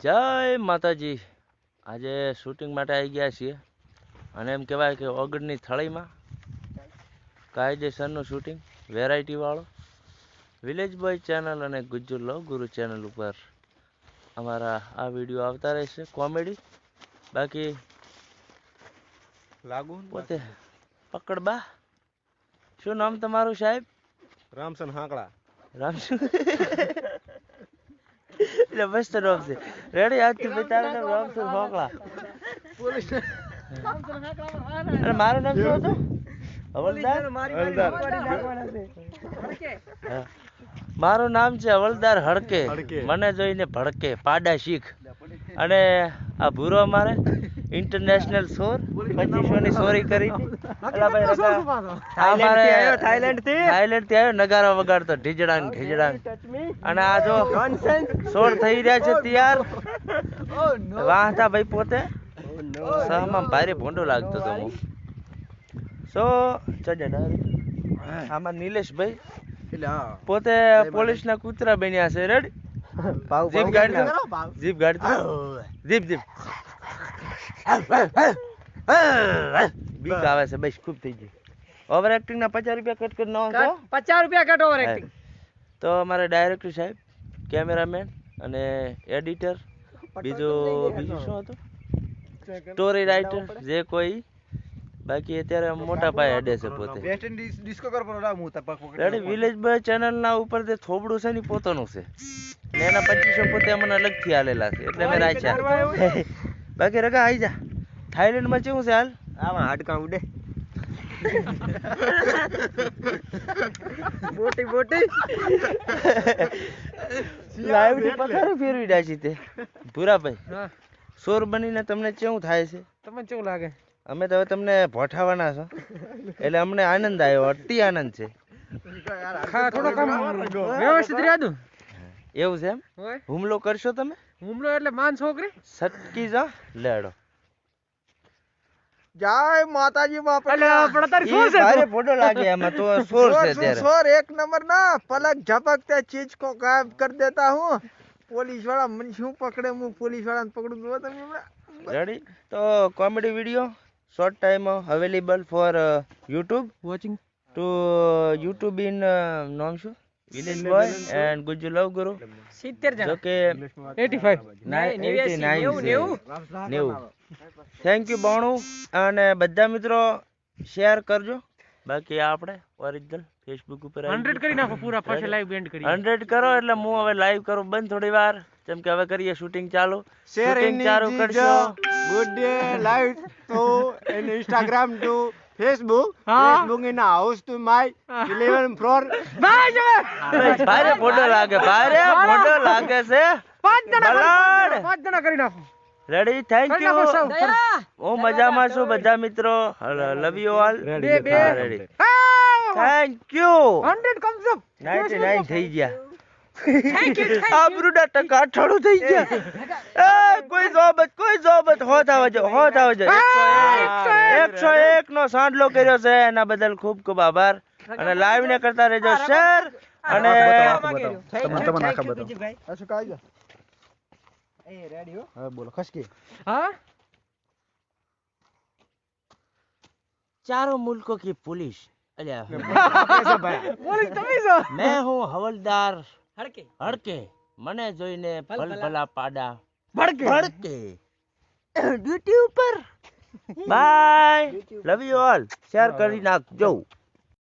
જય માતાજી. આજે શૂટિંગ માટે આવી ગયા છીએ. અને એમ કહેવાય કે ઓગળની થળીમાં કાયદેસરનું શૂટિંગ વેરાયટીવાળો વિલેજ બોય ચેનલ અને ગુજ્જુ લવ ગુરુ ચેનલ ઉપર અમારા આ વીડિયો આવતા રહેશે. કોમેડી બાકી લાગુ પોતે પકડબા. શું નામ તમારું સાહેબ? રામસન હાંકડા. રામ એટલે મસ્ત છે. રેડી આજથી નામ રામસર હોકળા અને મારું નામ શું હતું? હવલદાર? હા. મારું નામ છે હવલદાર હડકે. મને જોઈને ભડકે પાડા શીખ. અને આ ભૂરો અમારે. ઇન્ટરનેશનલ સોર પચીસોની સોરી કરી. અલા ભાઈ આ અમારે થાઈલેન્ડથી આવ્યો? નગારા વગાડતો ઢીજડાંગ ઢીજડાંગ. અને આ જો સોર થઈ રહ્યા છે તૈયાર. વાહતા ભાઈ પોતે. સહમાં ભારે ભોંડો લાગતો હતો હું સો ચજે આમાં નિલેશભાઈ પોતે પોલીસ ના કૂતરા બન્યા છે રેડ જીપ ગાડી. જીપ ગાડી. જીપ જીપ બીક આવે છે બસ ખૂબ થઈ ગઈ. ઓવર એક્ટિંગ ના પચાસ રૂપિયા કટ કરી નાખો. પચાસ રૂપિયા કટ ઓવર એક્ટિંગ તો અમારા ડાયરેક્ટર સાહેબ કેમેરામેન અને એડિટર બીજું બીજું શું હતું? સ્ટોરી રાઇટર જે કોઈ બાકી અત્યારે મોટા પાયે અડે છે પોતે. ડિસ્કો હું રેડી વિલેજ બોય ચેનલ ના ઉપર જે થોબડું છે ને પોતાનું છે. એના પચીસો પોતે અમને અલગથી આલેલા છે. એટલે મેં રાખ્યા. બાકી રગા આઈ જા. થાઈલેન્ડમાં કેવું છે હાલ? આમાં હાડકા ઉડે. મોટી મોટી. લાઈવની પથારી ફેરવી ડાચી તે ભૂરાભાઈ હા. સોર બનીને તમને કેવું થાય છે? તમને કેવું લાગે? અમે તો હવે તમને ભોઠાવાના છો. એટલે અમને આનંદ આવ્યો અતિ આનંદ છે. થોડો કામ વ્યવસ્થિત રહેતું એવું છે એમ? હુમલો કરશો તમે? હુમલો એટલે માન છોકરી? સટકી જા લેડો. જય માતાજી બાપ એટલે આપણે તાર શું છે અરે ફોટો લાગે એમાં તો સોર છે ત્યારે સોર એક નંબર ના પલક ઝપક ચીજ કો ગાયબ કર દેતા હું. પોલીસવાળા મને શું પકડે હું પોલીસ વાળાને પકડું તો તમે રેડી તો comedy video short time available for YouTube watching to YouTube in નામ શું? વિલેજ એન્ડ ગુજ્જુ લવ ગુરુ સિત્તેર જણા. કે એટી ફાઈવ. નેવું નેવું. નેવું. થેન્ક યુ બાણું અને બધા મિત્રો શેર કરજો. બાકી આપણે ઓરિજિનલ ફેસબુક ઉપર હંડ્રેડ કરી નાખો પૂરા પાછળ લાઈવ બેન્ડ કરી હંડ્રેડ કરો એટલે હું હવે લાઈવ કરું. બંધ થોડી વાર. જેમ કે હવે કરીએ શૂટિંગ ચાલુ. શૂટિંગ ચાલુ કરજો good day live to Instagram in Instagram Facebook in house to my. house to 11 floor. ભાઈ જવે ભારે ફોટો લાગે. ભારે ફોટો લાગે છે. પાંચ જણા કરી બલાડ. નાખો, પાંચ જણા કરી નાખો. રેડી થેન્ક યુ હું મજામાં છું બધા મિત્રો. લવ you all bye bye. Ready thank you hundred comes up 99 થઈ ગયા. થેન્ક યુ આબરૂના ટકા અઠાણું થઈ ગયા એ કોઈ જોબત કોઈ જોબત હોત આવજો હોત આવજો એકસો એક નો સાંડલો કર્યો છે એના બદલ ખૂબ ખૂબ આભાર અને લાઈવ ને કરતા રહેજો શેર અને અશોક આવી જા એ રેડી હો હા બોલો ખસકી હા चारों मुल्कों की पुलिस अलिया પોલીસ તમે છો मैं हूँ हवलदार હડકે. હડકે. મને જોઈને ભલ ભલા. ભલભલા પાડા. ભડકે. ભડકે. ડ્યુટી ઉપર. Bye love you all share કરી નાખજો.